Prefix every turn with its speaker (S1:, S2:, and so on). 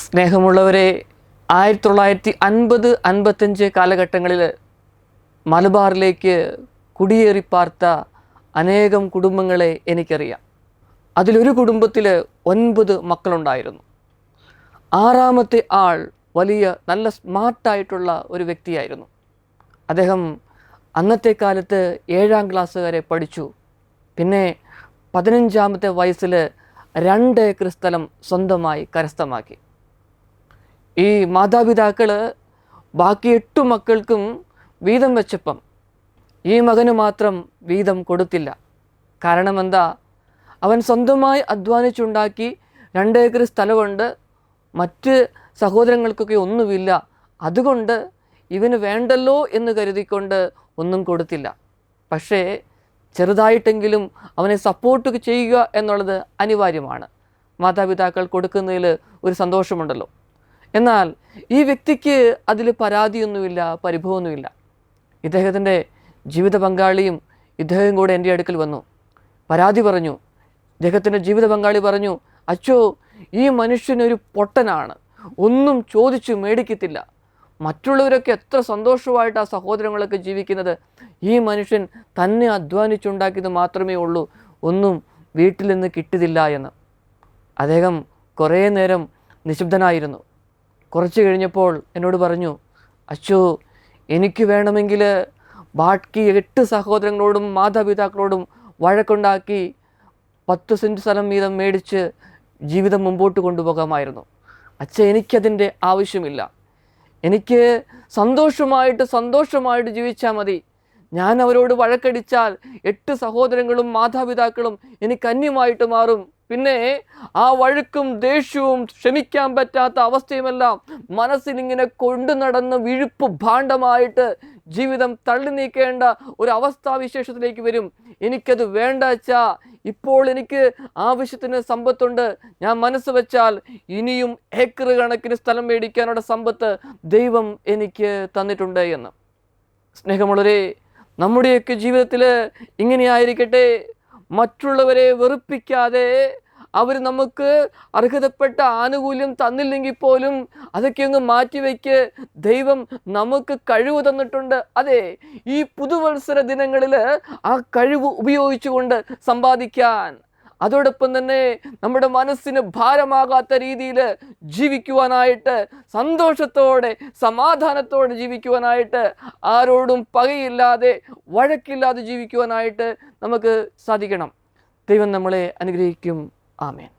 S1: സ്നേഹമുള്ളവരെ ആയിരത്തി തൊള്ളായിരത്തി അൻപത് അൻപത്തഞ്ച് കാലഘട്ടങ്ങളിൽ മലബാറിലേക്ക് കുടിയേറി പാർത്ത അനേകം കുടുംബങ്ങളെ എനിക്കറിയാം. അതിലൊരു കുടുംബത്തിൽ ഒൻപത് മക്കളുണ്ടായിരുന്നു. ആറാമത്തെ ആൾ വലിയ നല്ല സ്മാർട്ടായിട്ടുള്ള ഒരു വ്യക്തിയായിരുന്നു. അദ്ദേഹം അന്നത്തെ കാലത്ത് ഏഴാം ക്ലാസ് വരെ പഠിച്ചു. പിന്നെ പതിനഞ്ചാമത്തെ വയസ്സിൽ രണ്ട് ഏക്കർ സ്ഥലം സ്വന്തമായി കരസ്ഥമാക്കി. ഈ മാതാപിതാക്കൾ ബാക്കി എട്ട് മക്കൾക്കും വീതം വെച്ചപ്പം ഈ മകന് മാത്രം വീതം കൊടുത്തില്ല. കാരണം എന്താ? അവൻ സ്വന്തമായി അധ്വാനിച്ചുണ്ടാക്കി രണ്ട് ഏക്കർ സ്ഥലമുണ്ട്. മറ്റ് സഹോദരങ്ങൾക്കൊക്കെ ഒന്നുമില്ല. അതുകൊണ്ട് ഇവന് വേണ്ടല്ലോ എന്ന് കരുതിക്കൊണ്ട് ഒന്നും കൊടുത്തില്ല. പക്ഷേ ചെറുതായിട്ടെങ്കിലും അവനെ സപ്പോർട്ട് ചെയ്യുക എന്നുള്ളത് അനിവാര്യമാണ്. മാതാപിതാക്കൾ കൊടുക്കുന്നതിൽ ഒരു സന്തോഷമുണ്ടല്ലോ. എന്നാൽ ഈ വ്യക്തിക്ക് അതിൽ പരാതിയൊന്നുമില്ല പരിഭവമൊന്നുമില്ല. ഇദ്ദേഹത്തിന്റെ ജീവിത പങ്കാളിയും ഇദ്ദേഹം കൂടെ എന്റെ അടുക്കൽ വന്നു. പരാതി പറഞ്ഞു. ഇദ്ദേഹത്തിന്റെ ജീവിത പങ്കാളി പറഞ്ഞു അച്ചോ ഈ മനുഷ്യനൊരു പൊട്ടനാണ്. ഒന്നും ചോദിച്ചു മേടിക്കത്തില്ല. മറ്റുള്ളവരൊക്കെ എത്ര സന്തോഷമായിട്ട് ആ സഹോദരങ്ങളൊക്കെ ജീവിക്കുന്നത്. ഈ മനുഷ്യൻ തന്നെ അധ്വാനിച്ചുണ്ടാക്കിയത് മാത്രമേ ഉള്ളൂ. ഒന്നും വീട്ടിൽ നിന്ന് കിട്ടിയതില്ല എന്ന്. അദ്ദേഹം കുറേ നേരം നിശബ്ദനായിരുന്നു. കുറച്ച് കഴിഞ്ഞപ്പോൾ എന്നോട് പറഞ്ഞു അച്ചു എനിക്ക് വേണമെങ്കിൽ ബാക്കി എട്ട് സഹോദരങ്ങളോടും മാതാപിതാക്കളോടും വഴക്കുണ്ടാക്കി പത്ത് സെന്റ് സ്ഥലം വീതം മേടിച്ച് ജീവിതം മുമ്പോട്ട് കൊണ്ടുപോകാമായിരുന്നു. അച്ഛ എനിക്കതിന്റെ ആവശ്യമില്ല. എനിക്ക് സന്തോഷമായിട്ട് സന്തോഷമായിട്ട് ജീവിച്ചാൽ മതി. ഞാൻ അവരോട് വഴക്കടിച്ചാൽ എട്ട് സഹോദരങ്ങളും മാതാപിതാക്കളും എനിക്ക് അന്യമായിട്ട് മാറും. പിന്നെ ആ വഴുക്കും ദേഷ്യവും ക്ഷമിക്കാൻ പറ്റാത്ത അവസ്ഥയുമെല്ലാം മനസ്സിലിങ്ങനെ കൊണ്ടു നടന്ന് വിഴുപ്പ് ഭാണ്ഡമായിട്ട് ജീവിതം തള്ളി നീക്കേണ്ട ഒരു അവസ്ഥാവിശേഷത്തിലേക്ക് വരും. എനിക്കത് വേണ്ട അച്ഛാ. ഇപ്പോൾ എനിക്ക് ആവശ്യത്തിന് സമ്പത്തുണ്ട്. ഞാൻ മനസ്സ് വെച്ചാൽ ഇനിയും ഏക്കർ കണക്കിന് സ്ഥലം മേടിക്കാനുള്ള സമ്പത്ത് ദൈവം എനിക്ക് തന്നിട്ടുണ്ട് എന്ന്. സ്നേഹമുള്ളവരെ നമ്മുടെയൊക്കെ ജീവിതത്തിൽ ഇങ്ങനെയായിരിക്കട്ടെ. മറ്റുള്ളവരെ വെറുപ്പിക്കാതെ അവർ നമുക്ക് അർഹതപ്പെട്ട ആനുകൂല്യം തന്നില്ലെങ്കിൽ പോലും അതൊക്കെ അങ്ങ് മാറ്റിവെക്ക്. ദൈവം നമുക്ക് കഴിവ് തന്നിട്ടുണ്ട്. അതെ ഈ പുതുവത്സര ദിനങ്ങളിൽ ആ കഴിവ് ഉപയോഗിച്ചുകൊണ്ട് സമ്പാദിക്കാൻ അതോടൊപ്പം തന്നെ നമ്മുടെ മനസ്സിന് ഭാരമാകാത്ത രീതിയിൽ ജീവിക്കുവാനായിട്ട് സന്തോഷത്തോടെ സമാധാനത്തോടെ ജീവിക്കുവാനായിട്ട് ആരോടും പകയില്ലാതെ വഴക്കില്ലാതെ ജീവിക്കുവാനായിട്ട് നമുക്ക് സാധിക്കണം. ദൈവം നമ്മളെ അനുഗ്രഹിക്കും. ആമേൻ.